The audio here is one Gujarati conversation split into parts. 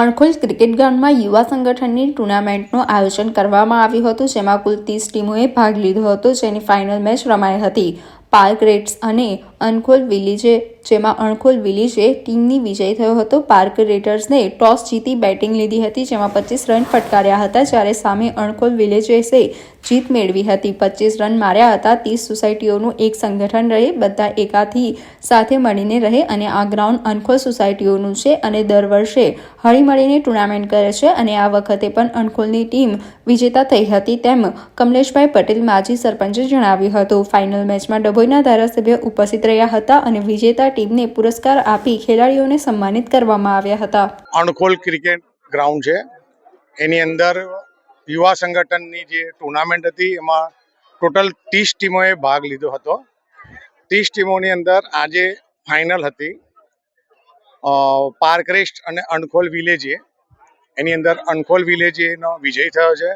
અણખોલ ક્રિકેટ ગ્રાઉન્ડમાં યુવા સંગઠનની ટુર્નામેન્ટનું આયોજન કરવામાં આવ્યું હતું, જેમાં કુલ ત્રીસ ટીમોએ ભાગ લીધો હતો. જેની ફાઇનલ મેચ રમાઈ હતી. પાર્ક રેડ્સ અને અણખોલ વિલીજે જેમાં અણખોલ વિલીજે ટીમની વિજય થયો હતો. પાર્ક રેડર્સને ટોસ જીતી બેટિંગ લીધી હતી, જેમાં પચીસ રન ફટકાર્યા હતા, જ્યારે સામે અણખોલ વિલેજેસે જીત મેળવી હતી. પચીસ રન માર્યા હતા. ત્રીસ સોસાયટીઓનું એક સંગઠન રહે, બધા એકાથી સાથે મળીને રહે અને આ ગ્રાઉન્ડ અણખોલ સોસાયટીઓનું છે અને દર વર્ષે હળીમળીને ટુર્નામેન્ટ કરે છે અને આ વખતે પણ અણખોલની ટીમ વિજેતા થઈ હતી તેમ કમલેશભાઈ પટેલ માજી સરપંચે જણાવ્યું હતું. ફાઇનલ મેચમાં ડભોઈના ધારાસભ્ય ઉપસ્થિત રહ્યા હતા અને વિજેતા ટીમને પુરસ્કાર આપી ખેલાડીઓને સન્માનિત કરવામાં આવ્યા હતા. અણખોલ ક્રિકેટ ગ્રાઉન્ડ છે. એની અંદર યુવા સંગઠનની જે ટુર્નામેન્ટ હતી, એમાં ટોટલ ત્રીસ ટીમોએ ભાગ લીધો હતો. ત્રીસ ટીમોની અંદર આજે ફાઇનલ હતી. પાર્કરેસ્ટ પાર્ક રેસ્ટ અને અણખોલ વિલેજે. એની અંદર અણખોલ વિલેજેનો વિજય થયો છે.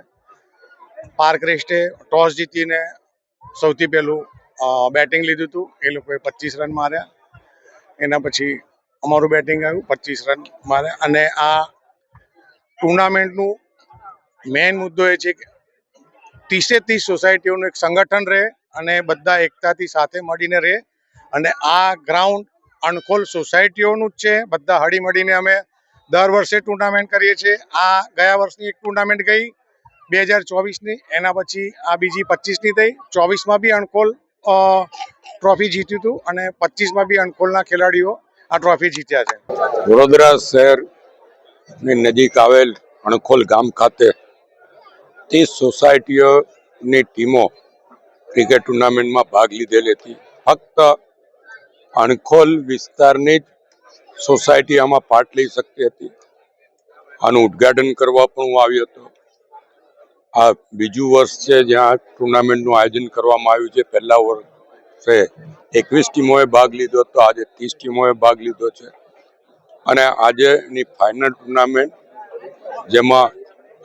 પાર્ક રેસ્ટે ટોસ જીતીને સૌથી પહેલું બેટિંગ લીધું હતું એ લોકોએ પચીસ રન માર્યા. એના પછી અમારું બેટિંગ આવ્યું, પચીસ રન માર્યા. અને આ ટુર્નામેન્ટનું મેઇન મુદ્દો એ છે કે ત્રીસે ત્રીસ સોસાયટીઓનું એક સંગઠન રહે અને બધા એકતાથી સાથે મળીને રહે. અને આ ગ્રાઉન્ડ અણખોલ સોસાયટીઓનું જ છે. બધા હળી મળીને અમે દર વર્ષે ટુર્નામેન્ટ કરીએ છીએ. આ ગયા વર્ષની એક ટુર્નામેન્ટ ગઈ, બે હજાર ચોવીસની. એના પછી આ બીજી પચીસની થઈ. ચોવીસમાં બી અણખોલ ટ્રોફી જીત્યું હતું અને પચીસમાં બી અણખોલના ખેલાડીઓ આ ટ્રોફી જીત્યા છે. વડોદરા શહેરની નજીક આવેલ અણખોલ ગામ ખાતે તે સોસાયટીઓની ટીમો ક્રિકેટ ટુર્નામેન્ટમાં ભાગ લીધેલી હતી. ફક્ત અણખોલ વિસ્તારની જ સોસાયટી આમાં પાર્ટ લઈ શકતી હતી. આનું ઉદ્ઘાટન કરવા પણ હું આવ્યો હતો. આ બીજું વર્ષ છે જ્યાં ટુર્નામેન્ટનું આયોજન કરવામાં આવ્યું છે. પહેલા વર્ષે એકવીસ ટીમોએ ભાગ લીધો હતો, આજે ત્રીસ ટીમોએ ભાગ લીધો છે. અને આજેની ફાઇનલ ટુર્નામેન્ટ, જેમાં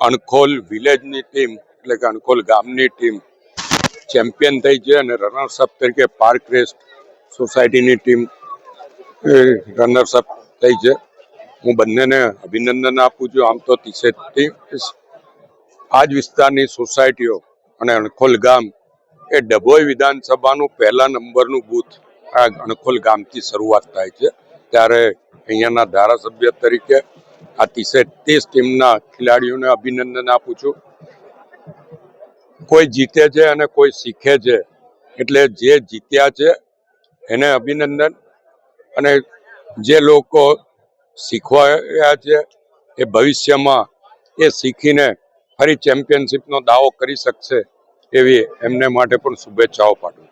અણખોલ વિલેજની ટીમ એટલે કે અણખોલ ગામની ટીમ ચેમ્પિયન થઈ છે અને રનર્સઅપ તરીકે પાર્ક રેસ્ટ સોસાયટીની ટીમ રનર્સઅપ થઈ છે. હું બંનેને અભિનંદન આપું છું. આમ તો ત્રીસે ટીમ આ જ વિસ્તારની સોસાયટીઓ અને અણખોલ ગામ એ ડભોઈ વિધાનસભાનું પહેલા નંબરનું બૂથ આ અણખોલ ગામથી શરૂઆત થાય છે. ત્યારે અહીંયાના ધારાસભ્ય તરીકે આ ત્રીસે ત્રીસ ટીમના ખેલાડીઓને અભિનંદન આપું છું. કોઈ જીતે છે અને કોઈ શીખે છે એટલે જે જીત્યા છે એને અભિનંદન અને જે લોકો શીખવાયા છે એ ભવિષ્યમાં એ શીખીને ફરી ચેમ્પિયનશિપનો દાવો કરી શકશે એવી એમને માટે પણ શુભેચ્છાઓ પાઠવું